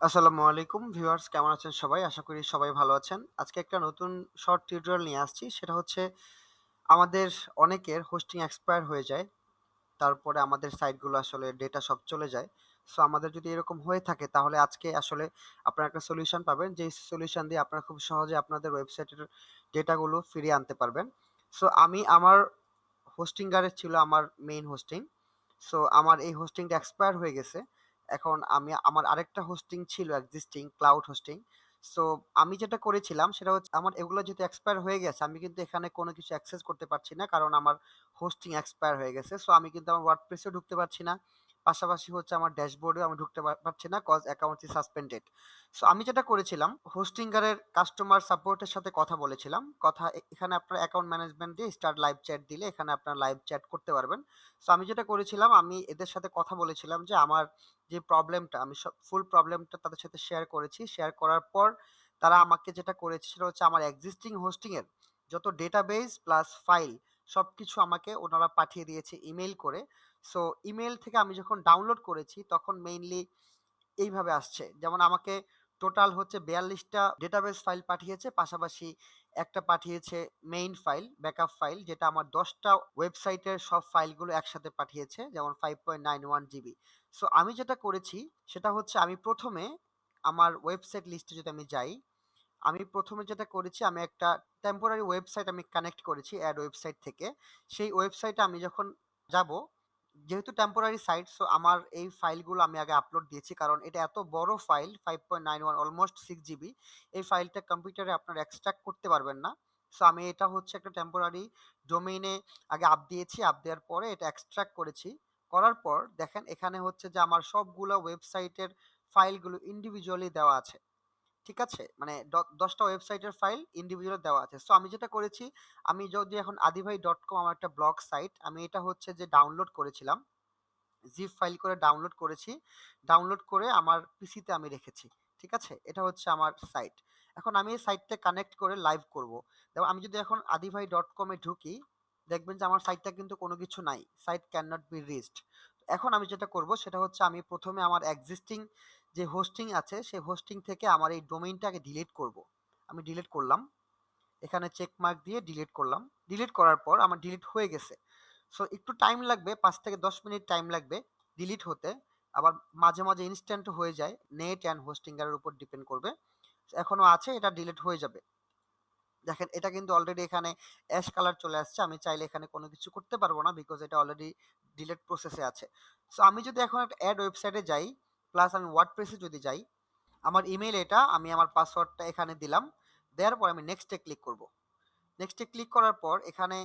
আসসালামু আলাইকুম ভিউয়ার্স, কেমন আছেন সবাই? আশা করি সবাই ভালো আছেন। আজকে একটা নতুন শর্ট টিউটোরিয়াল নিয়ে আসছি। সেটা হচ্ছে আমাদের অনেকের হোস্টিং এক্সপায়ার হয়ে যায়, তারপরে আমাদের সাইটগুলো আসলে ডেটা সব চলে যায়। সো আমাদের যদি এরকম হয়ে থাকে, তাহলে আজকে আসলে আপনারা একটা সলিউশন পাবেন। যে সলিউশন দিয়ে আপনারা খুব সহজে আপনাদের ওয়েবসাইটের ডেটাগুলো ফিরিয়ে আনতে পারবেন। সো আমি আমার হোস্টিংগারে ছিল আমার মেইন হোস্টিং। সো আমার এই হোস্টিংটা এক্সপায়ার হয়ে গেছে। এখন আমি, আমার আরেকটা হোস্টিং ছিল এক্সিস্টিং ক্লাউড হোস্টিং সো আমি যেটা করেছিলাম সেটা হচ্ছে আমার এগুলো যেহেতু এক্সপায়ার হয়ে গেছে, আমি কিন্তু এখানে কোনো কিছু অ্যাক্সেস করতে পারছি না কারণ আমার হোস্টিং এক্সপায়ার হয়ে গেছে। সো আমি কিন্তু আমার ওয়ার্ডপ্রেসেও ঢুকতে পারছি না। পাশাপাশি হচ্ছে আমার ড্যাশবোর্ডেও আমি ঢুকতে পারছি না cause account is suspended so আমি যেটা করেছিলাম হোস্টিংগারের কাস্টমার সাপোর্টের সাথে কথা বলেছিলাম। কথা এখানে আপনার অ্যাকাউন্ট ম্যানেজমেন্ট দিয়ে স্টার্ট লাইভ চ্যাট দিলে এখানে আপনার লাইভ চ্যাট করতে পারবেন। সো আমি যেটা করেছিলাম, আমি এদের সাথে কথা বলেছিলাম যে, আমার যে প্রবলেমটা আমি সব ফুল প্রবলেমটা তাদের সাথে শেয়ার করেছি। শেয়ার করার পর তারা আমাকে যেটা করেছে সেটা হচ্ছে আমার এক্সিস্টিং হোস্টিংয়ের যত ডেটাবেস প্লাস ফাইল সবকিছু আমাকে ওনারা পাঠিয়ে দিয়েছে ইমেল করে। সো ইমেল থেকে আমি যখন ডাউনলোড করেছি, তখন মেইনলি এইভাবে আসছে। যেমন আমাকে টোটাল হচ্ছে বিয়াল্লিশটা ডেটাবেস ফাইল পাঠিয়েছে, পাশাপাশি একটা পাঠিয়েছে মেইন ফাইল ব্যাকআপ ফাইল যেটা আমার দশটা ওয়েবসাইটের সব ফাইলগুলো একসাথে পাঠিয়েছে, যেমন five point nine one GB so আমি যেটা করেছি, সেটা হচ্ছে আমি প্রথমে আমার ওয়েবসাইট লিস্টে যদি আমি যাই, আমি প্রথমে যেটা করেছি, আমি একটা টেম্পোরারি ওয়েবসাইট আমি কানেক্ট করেছি অ্যাড ওয়েবসাইট থেকে। সেই ওয়েবসাইটে আমি যখন যাব যেহেতু টেম্পোরারি সাইট সো আমার এই ফাইলগুলো আমি আগে আপলোড দিয়েছি। কারণ এটা এত বড় file five point nine one almost six GB এই ফাইলটা কম্পিউটারে আপনার এক্সট্রাক্ট করতে পারবেন না। সো আমি এটা হচ্ছে একটা টেম্পোরারি ডোমেইনে আগে আপ দিয়েছি। আপ দেওয়ার পরে এটা এক্সট্রাক্ট করেছি। করার পর দেখেন এখানে হচ্ছে যে আমার সবগুলো ওয়েবসাইটের ফাইলগুলো ইন্ডিভিজুয়ালি দেওয়া আছে। ঠিক আছে? মানে দ ১০ ওয়েবসাইটের ফাইল ইন্ডিভিজুয়াল দেওয়া আছে। সো আমি যেটা করেছি, আমি যদি এখন আদিভাই ডট কম আমার একটা ব্লগ সাইট, আমি এটা হচ্ছে যে ডাউনলোড করেছিলাম। জিপ ফাইল করে ডাউনলোড করেছি। ডাউনলোড করে আমার পিসিতে আমি রেখেছি। ঠিক আছে? এটা হচ্ছে আমার সাইট। এখন আমি এই সাইটটা কানেক্ট করে লাইভ করব। যেমন আমি যদি এখন আদিভাই ডট কমে ঢুকি, দেখবেন যে আমার সাইটটা কিন্তু কোনো কিছু নাই। Site can not be reached. এখন আমি যেটা করব সেটা হচ্ছে আমি প্রথমে আমার এক্সিস্টিং যে হোস্টিং আছে, সেই হোস্টিং থেকে আমার এই ডোমেইনটাকে ডিলিট করব। আমি ডিলিট করলাম। এখানে চেক মার্ক দিয়ে ডিলিট করলাম। ডিলিট করার পর আমার ডিলিট হয়ে গেছে। সো একটু টাইম লাগবে ৫ থেকে ১০ মিনিট টাইম লাগবে ডিলিট হতে। আবার মাঝে, মাঝে ইনস্ট্যান্ট হয়ে যায়। নেট অ্যান্ড হোস্টিং এর উপর ডিপেন্ড করবে। এখনও আছে এটা ডিলিট হয়ে যাবে। দেখেন এটা কিন্তু অলরেডি এখানে অ্যাশ কালার চলে আসছে। আমি চাইলে এখানে কোনো কিছু করতে পারব না বিকজ এটা অলরেডি ডিলিট প্রসেসে আছে। সো আমি যদি এখন একটা অ্যাড ওয়েবসাইটে যাই, প্লাস আমি ওয়ার্ডপ্রেসে যদি যাই, আমার ইমেইল এটা, আমি আমার পাসওয়ার্ডটা এখানে দিলাম। দেওয়ার পর আমি নেক্সট ক্লিক করব। নেক্সট ক্লিক করার পর এখানে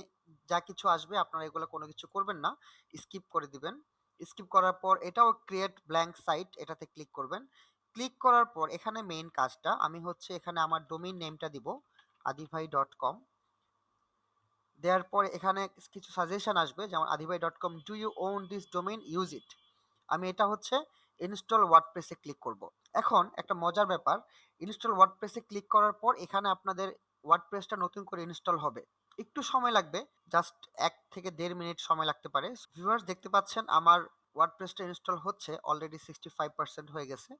যা কিছু আসবে আপনারা এগুলো কোনো কিছু করবেন না। স্কিপ করে দিবেন। স্কিপ করার পর এটাও ক্রিয়েট ব্ল্যাংক সাইট এটাতে ক্লিক করবেন। ক্লিক করার পর এখানে মেইন কাজটা আমি হচ্ছে এখানে আমার ডোমেইন নেমটা দিব আদিভাই.কম দেওয়ার পর এখানে কিছু সাজেশন আসবে যেমন আদিভাই.কম do you own this domain use it আমি এটা হচ্ছে ইনস্টল ওয়ার্ডপ্রেসে ক্লিক করব। এখন একটা মজার ব্যাপার ইনস্টল ওয়ার্ডপ্রেসে ক্লিক করার পর এখানে আপনাদের ওয়ার্ডপ্রেসটা নতুন করে ইনস্টল হবে। একটু সময় লাগবে জাস্ট এক থেকে দেড় মিনিট সময় লাগতে পারে। ভিউয়ার্স দেখতে পাচ্ছেন আমার ওয়ার্ডপ্রেসটা ইনস্টল হচ্ছে অলরেডি সিক্সটি ফাইভ পার্সেন্ট হয়ে গেছে।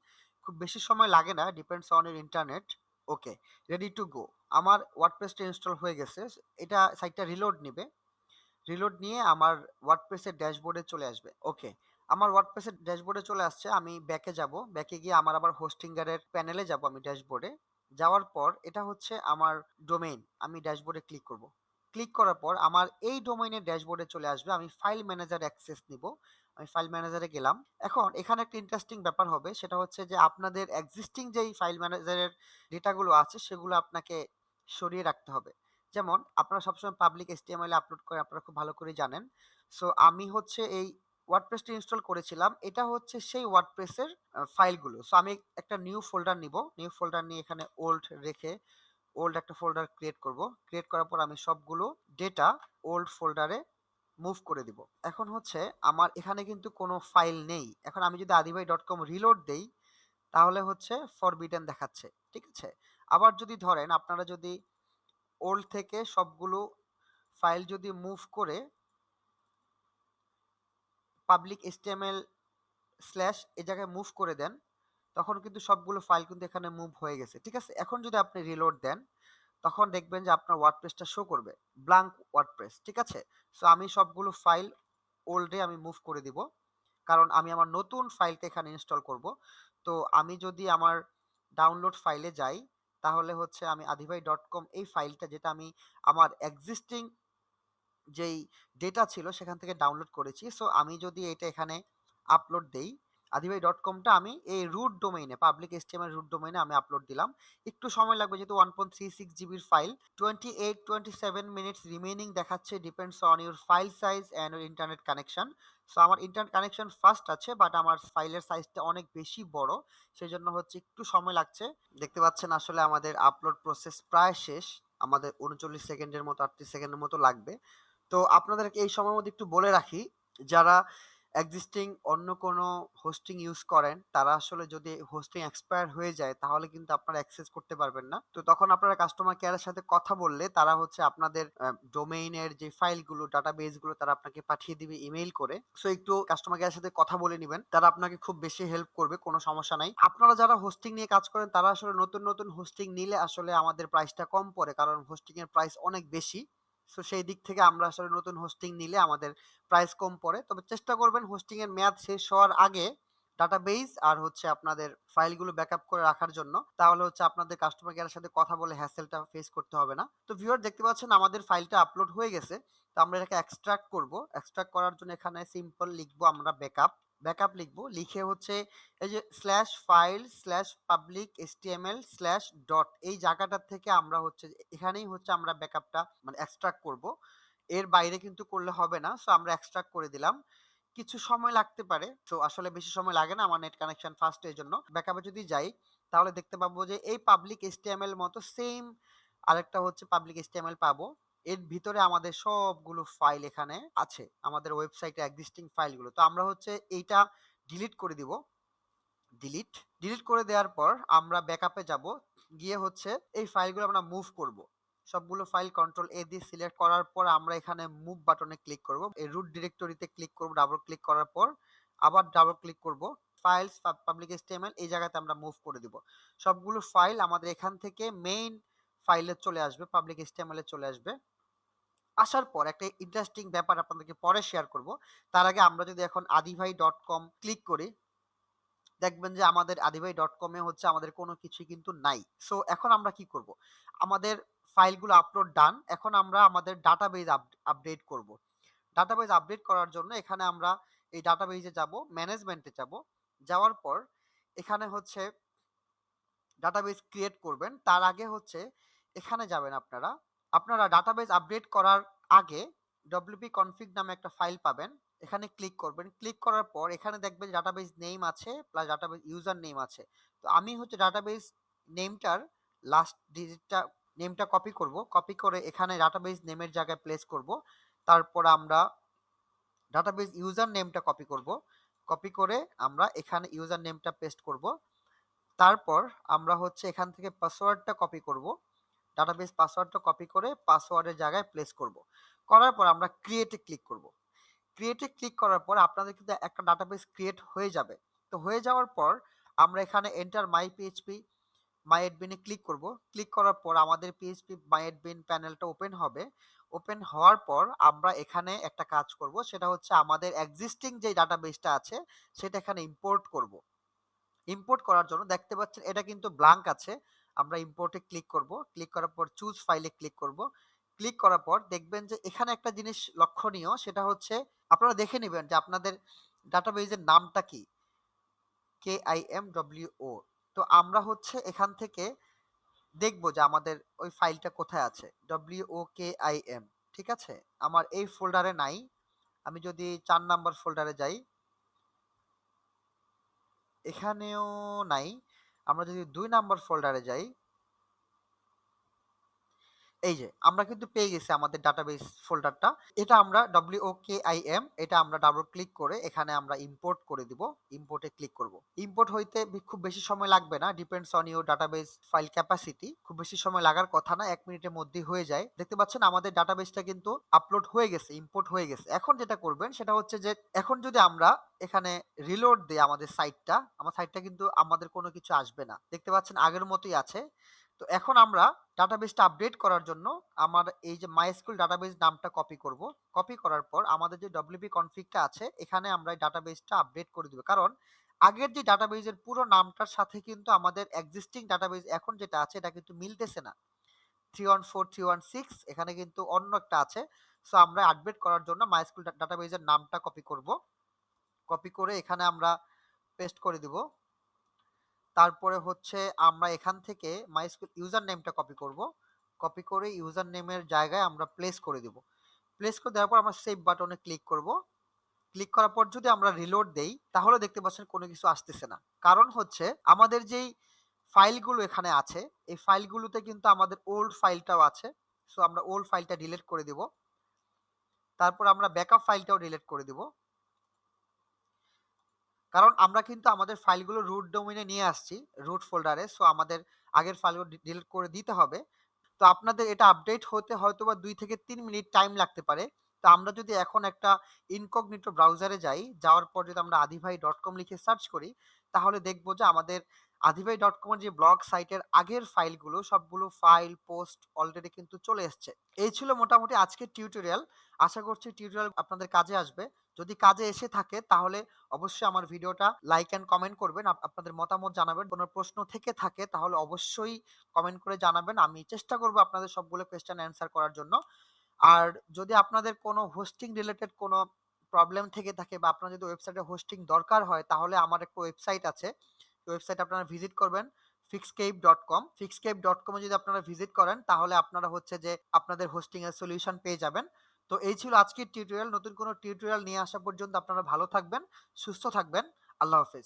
খুব বেশি সময় লাগে না ডিপেন্ডস অন এর internet okay ready to go আমার ওয়ার্ডপ্রেসটা ইনস্টল হয়ে গেছে, এটা সাইটটা রিলোড নেবে। রিলোড নিয়ে আমার ওয়ার্ডপ্রেসের ড্যাশবোর্ডে চলে আসবে। ওকে আমার ওয়ার্ডপ্রেসের ড্যাশবোর্ডে চলে আসছে, আমি ব্যাকে যাব। ব্যাকে গিয়ে আমার আবার হোস্টিংগারের প্যানেলে যাব আমি ড্যাশবোর্ডে যাওয়ার পর এটা হচ্ছে আমার ডোমেইন আমি ড্যাশবোর্ডে ক্লিক করব। ক্লিক করার পর আমার এই ডোমেইনের ড্যাশবোর্ডে চলে আসবে, আমি ফাইল ম্যানেজার অ্যাক্সেস নিব। আমি ফাইল ম্যানেজারে গেলাম। এখন এখানে একটা ইন্টারেস্টিং ব্যাপার হবে, সেটা হচ্ছে যে আপনাদের এক্সিস্টিং যেই ফাইল ম্যানেজারের ডেটাগুলো আছে, সেগুলো আপনাকে সরিয়ে রাখতে হবে। যেমন, আপনারা সবসময় পাবলিক এসটিএমএল আপলোড করে, আপনারা খুব ভালো করে জানেন। সো আমি হচ্ছে এই ওয়ার্ডপ্রেসটা ইনস্টল করেছিলাম, এটা হচ্ছে সেই ওয়ার্ডপ্রেসের ফাইলগুলো সো আমি একটা নিউ ফোল্ডার নিব। নিউ ফোল্ডার নিয়ে এখানে ওল্ড রেখে ওল্ড একটা ফোল্ডার ক্রিয়েট করব। ক্রিয়েট করার পর আমি সবগুলো ডেটা ওল্ড ফোল্ডারে মুভ করে দিব। এখন হচ্ছে আমার এখানে কিন্তু কোনো ফাইল নেই। এখন আমি যদি আদিবাই ডট কম রিলোড দেই, তাহলে হচ্ছে ফরবিডেন দেখাচ্ছে। ঠিক আছে? আবার যদি ধরেন আপনারা যদি ওল্ড থেকে সবগুলো ফাইল যদি মুভ করে পাবলিক এসটিএমএল স্ল্যাশ এ জায়গায় মুভ করে দেন, তখন কিন্তু সবগুলো ফাইল কিন্তু এখানে মুভ হয়ে গেছে। ঠিক আছে? এখন যদি আপনি রিলোড দেন, তখন দেখবেন যে আপনার ওয়ার্ডপ্রেসটা শো করবে। ব্লাঙ্ক ওয়ার্ডপ্রেস ঠিক আছে? সো আমি সবগুলো ফাইল ওল্ডে আমি মুভ করে দিব। কারণ আমি আমার নতুন ফাইলটা এখানে ইনস্টল করব। তো, আমি যদি আমার ডাউনলোড ফাইলে যাই, তাহলে হচ্ছে আমি আদিভাই ডট কম এই ফাইলটা যেটা আমি আমার এক্সিস্টিং যেই ডেটা ছিল সেখান থেকে ডাউনলোড করেছি। সো আমি যদি এটা এখানে আপলোড দেই আদিভাই ডট কমটা আমি এই রুট ডোমেইনে পাবলিক এসটিএমএল রুট ডোমেইনে আমি আপলোড দিলাম। একটু সময় লাগবে যেহেতু ওয়ান পয়েন্ট থ্রি সিক্স জিবির file twenty eight twenty seven minutes remaining দেখাচ্ছে depends on your file size and your internet connection so আমার ইন্টারনেট কানেকশন ফার্স্ট আছে বাট আমার ফাইলের সাইজটা অনেক বেশি বড় সেই জন্য হচ্ছে একটু সময় লাগছে। দেখতে পাচ্ছেন আসলে আমাদের আপলোড প্রসেস প্রায় শেষ। আমাদের উনচল্লিশ সেকেন্ডের মতো, আটত্রিশ সেকেন্ডের মতো লাগবে। তো আপনাদেরকে এই সময়ের মধ্যে একটু বলে রাখি, যারা এক্সিস্টিং অন্য কোনো হোস্টিং ইউজ করেন, তারা আসলে যদি হোস্টিং এক্সপায়ার হয়ে যায়, তাহলে কিন্তু আপনারা অ্যাক্সেস করতে পারবেন না। তো তখন আপনারা কাস্টমার কেয়ারের সাথে কথা বললে তারা হচ্ছে আপনাদের ডোমেইনের যে ফাইলগুলো ডাটাবেসগুলো তারা আপনাকে পাঠিয়ে দিবে ইমেইল করে। সো একটু কাস্টমার কেয়ারের সাথে কথা বলে নেবেন, তারা আপনাকে খুব বেশি হেল্প করবে, কোনো সমস্যা নাই। আপনারা যারা হোস্টিং নিয়ে কাজ করেন, তারা আসলে নতুন নতুন হোস্টিং নিলে আসলে আমাদের প্রাইসটা কম পড়ে, কারণ হোস্টিং এর প্রাইস অনেক বেশি। সো সেই দিক থেকে আমরা আসলে নতুন হোস্টিং নিলে আমাদের প্রাইস কম পড়ে। তবে চেষ্টা করবেন হোস্টিং এর মেয়াদ শেষ হওয়ার আগে ডাটাবেস আর হচ্ছে আপনাদের ফাইলগুলো ব্যাকআপ করে রাখার জন্য। তাহলে হচ্ছে আপনাদের কাস্টমার কেয়ারের সাথে কথা বলে হ্যাসেলটা ফেস করতে হবে না। তো ভিউয়ার দেখতে পাচ্ছেন আমাদের ফাইলটা আপলোড হয়ে গেছে। তো আমরা এটাকে এক্সট্রাক্ট করব। এক্সট্রাক্ট করার জন্য এখানে সিম্পল লিখব আমরা ব্যাকআপ ব্যাকআপ লিখব। লিখে হচ্ছে এই যে slash file slash public HTML slash dot এই জায়গাটার থেকে আমরা হচ্ছে এখানেই হচ্ছে আমরা ব্যাকআপটা মানে এক্সট্রাক্ট করব। এর বাইরে কিন্তু করলে হবে না সো আমরা এক্সট্রাক্ট করে দিলাম। কিছু সময় লাগতে পারে, তো আসলে বেশি সময় লাগে না আমার নেট কানেকশন ফার্স্ট এর জন্য। ব্যাকআপে যদি যাই, তাহলে দেখতে পাবো যে এই পাবলিক এসটিএমএল মতো সেম আরেকটা হচ্ছে পাবলিক এসটিএমএল পাবো। এর ভিতরে আমাদের সবগুলো ফাইল এখানে আছে। আমাদের ওয়েবসাইটে এক্সিস্টিং ফাইলগুলো তো আমরা হচ্ছে এইটা ডিলিট করে দিব। ডিলিট ডিলিট করে দেওয়ার পর আমরা ব্যাকআপে যাব। গিয়ে হচ্ছে এই ফাইলগুলো আমরা মুভ করব। সবগুলো ফাইল কন্ট্রোল এ দিয়ে সিলেক্ট করার পর আমরা এখানে মুভ বাটনে ক্লিক করব। এই রুট ডিরেক্টরিতে ক্লিক করব ডাবল ক্লিক করার পর আবার ডাবল ক্লিক করব। ফাইলস পাবলিক এসটিএমএল এই জায়গাতে আমরা মুভ করে দিব। সবগুলো ফাইল আমাদের এখান থেকে মেইন ফাইলে চলে আসবে পাবলিক এসটিএমএল এ চলে আসবে। আসার পর একটা ইন্টারেস্টিং ব্যাপার আপনাদেরকে পরে শেয়ার করব। তার আগে আমরা যদি এখন আদিভাই ডট কম ক্লিক করি, দেখবেন যে আমাদের আদিভাই ডট কমে হচ্ছে আমাদের কোনো কিছুই কিন্তু নাই। সো এখন আমরা কি করব? আমাদের ফাইলগুলো আপলোড ডান এখন আমরা আমাদের ডাটাবেজ আপডেট করব। ডাটাবেজ আপডেট করার জন্য এখানে আমরা এই ডাটাবেজে যাব ম্যানেজমেন্টে যাব। যাওয়ার পর এখানে হচ্ছে ডাটাবেজ ক্রিয়েট করবেন। তার আগে হচ্ছে এখানে যাবেন আপনারা। আপনারা ডাটাবেজ আপডেট করার আগে ডব্লিউপি কনফিগ নামে একটা ফাইল পাবেন। এখানে ক্লিক করবেন। ক্লিক করার পর এখানে দেখবেন ডাটাবেজ নেম আছে প্লাস ডাটাবেজ ইউজার নেম আছে। তো আমি হচ্ছে ডাটাবেজ নেমটার লাস্ট ডিজিটটা নেমটা কপি করব। কপি করে এখানে ডাটাবেজ নেমের জায়গায় প্লেস করব। তারপর আমরা ডাটাবেজ ইউজার নেমটা কপি করব। কপি করে আমরা এখানে ইউজার নেমটা পেস্ট করব। তারপর আমরা হচ্ছে এখান থেকে পাসওয়ার্ডটা কপি করব। ডাটাবেস পাসওয়ার্ডটা কপি করে পাসওয়ার্ডের জায়গায় প্লেস করব। করার পর আমরা ক্রিয়েটে ক্লিক করব। ক্রিয়েটে ক্লিক করার পর আপনাদের কিন্তু একটা ডাটাবেস ক্রিয়েট হয়ে যাবে। তো হয়ে যাওয়ার পর আমরা এখানে এন্টার মাই পিএইচপি মাই এডবিনে ক্লিক করব। ক্লিক করার পর আমাদের পিএইচপি মাই এডবিন প্যানেলটা ওপেন হবে। ওপেন হওয়ার পর আমরা এখানে একটা কাজ করব, সেটা হচ্ছে আমাদের এক্সিস্টিং যে ডাটাবেসটা আছে, সেটা এখানে ইম্পোর্ট করব। ইম্পোর্ট করার জন্য দেখতে পাচ্ছেন এটা কিন্তু ব্লাঙ্ক আছে। আমরা ইম্পোর্টে ক্লিক করব। ক্লিক করার পর চুজ ফাইলে ক্লিক করব। ক্লিক করার পর দেখবেন যে এখানে একটা জিনিস লক্ষণীয়, সেটা হচ্ছে আপনারা দেখে নেবেন যে আপনাদের ডাটাবেজের নামটা কি? K I M W O তো আমরা হচ্ছে এখান থেকে দেখব যে আমাদের ওই ফাইলটা কোথায় আছে। W O K I M ঠিক আছে? আমার এই ফোল্ডারে নাই। আমি যদি চার নাম্বার ফোল্ডারে যাই, এখানেও নাই। আমরা যদি দুই নাম্বার ফোল্ডারে যাই এই যে, আমরা কিন্তু পেয়ে গেছি আমাদের ডাটাবেস ফোল্ডারটা এটা আমরা এম এটা আমরা ডাবল ক্লিক করে এখানে আমরা ইম্পোর্ট করে দিব। ইম্পোর্টে ক্লিক করব। ইম্পোর্ট হইতে খুব বেশি সময় লাগবে না। Depends on your database file capacity খুব বেশি সময় লাগার কথা না, এক মিনিটের মধ্যেই হয়ে যায়। দেখতে পাচ্ছেন আমাদের ডাটাবেসটা কিন্তু আপলোড হয়ে গেছে ইম্পোর্ট হয়ে গেছে। এখন যেটা করবেন, সেটা হচ্ছে যে, এখন যদি আমরা এখানে রিলোড দিই আমাদের সাইটটা আমার সাইটটা কিন্তু আমাদের কোনো কিছু আসবে না। দেখতে পাচ্ছেন আগের মতোই আছে। তো এখন আমরা ডাটাবেসটা আপডেট করার জন্য আমার এই যে মাইস্কুল ডাটাবেস নামটা কপি করব। কপি করার পর আমাদের যে ডব্লিউপি কনফিগটা আছে, এখানে আমরা ডাটাবেসটা আপডেট করে দিব। কারণ আগের যে ডাটাবেসের পুরো নামটার সাথে কিন্তু আমাদের এক্সিস্টিং ডাটাবেস এখন যেটা আছে, এটা কিন্তু মিলতেছে না। Three one four three one six এখানে কিন্তু অন্য একটা আছে। সো আমরা আপডেট করার জন্য মাইস্কুল ডাটাবেসের নামটা কপি করব। কপি করে এখানে আমরা পেস্ট করে দিব। তারপরে হচ্ছে আমরা এখান থেকে মাইস্কুল ইউজার নেমটা কপি করব। কপি করে ইউজার নেমের জায়গায় আমরা প্লেস করে দিব। প্লেস করে দেওয়ার পর আমরা সেভ বাটনে ক্লিক করব। ক্লিক করার পর যদি আমরা রিলোড দেই, তাহলে দেখতে পাচ্ছেন কোনো কিছু আসতেছে না। কারণ হচ্ছে আমাদের যেই ফাইলগুলো এখানে আছে, এই ফাইলগুলোতে কিন্তু আমাদের ওল্ড ফাইলটাও আছে। সো আমরা ওল্ড ফাইলটা ডিলিট করে দিব। তারপর আমরা ব্যাকআপ ফাইলটাও ডিলিট করে দিব। কারণ আমরা কিন্তু আমাদের ফাইলগুলো রুট ডোমিনে নিয়ে আসছি রুট ফোল্ডারে সো আমাদের আগের ফাইলগুলো ডিলিট করে দিতে হবে। তো আপনাদের এটা আপডেট হতে হয়তো বা দুই থেকে তিন মিনিট টাইম লাগতে পারে। তো আমরা যদি এখন একটা ইনকগনিটো ব্রাউজারে যাই, যাওয়ার পর যদি আমরা আদিভাই ডট কম লিখে সার্চ করি, তাহলে দেখব যে আমাদের আদিভাই ডট কমের যে ব্লগ সাইটের আগের ফাইলগুলো সবগুলো ফাইল পোস্ট অলরেডি কিন্তু চলে এসছে। এই ছিল মোটামুটি আজকের টিউটোরিয়াল আশা করছি টিউটোরিয়াল আপনাদের কাজে আসবে। যদি কাজে এসে থাকে, তাহলে অবশ্যই আমার ভিডিওটা লাইক অ্যান্ড কমেন্ট করবেন। আপনাদের মতামত জানাবেন। কোনো প্রশ্ন থেকে থাকে, তাহলে অবশ্যই কমেন্ট করে জানাবেন। আমি চেষ্টা করব আপনাদের সবগুলো কোয়েশ্চেন অ্যান্সার করার জন্য। আর যদি আপনাদের কোনো হোস্টিং রিলেটেড কোনো প্রবলেম থেকে থাকে বা আপনার যদি ওয়েবসাইটে হোস্টিং দরকার হয়, তাহলে আমার একটা ওয়েবসাইট আছে। ওয়েবসাইট আপনারা ভিজিট করবেন ফিক্সকেপ ডট কম ফিক্সকেপ ডট কমে যদি আপনারা ভিজিট করেন, তাহলে আপনারা হচ্ছে যে আপনাদের হোস্টিং এর সলিউশন পেয়ে যাবেন। তো এই ছিল আজকের টিউটোরিয়াল নতুন কোনো টিউটোরিয়াল নিয়ে আসা পর্যন্ত আপনারা ভালো থাকবেন, সুস্থ থাকবেন, আল্লাহ হাফেজ।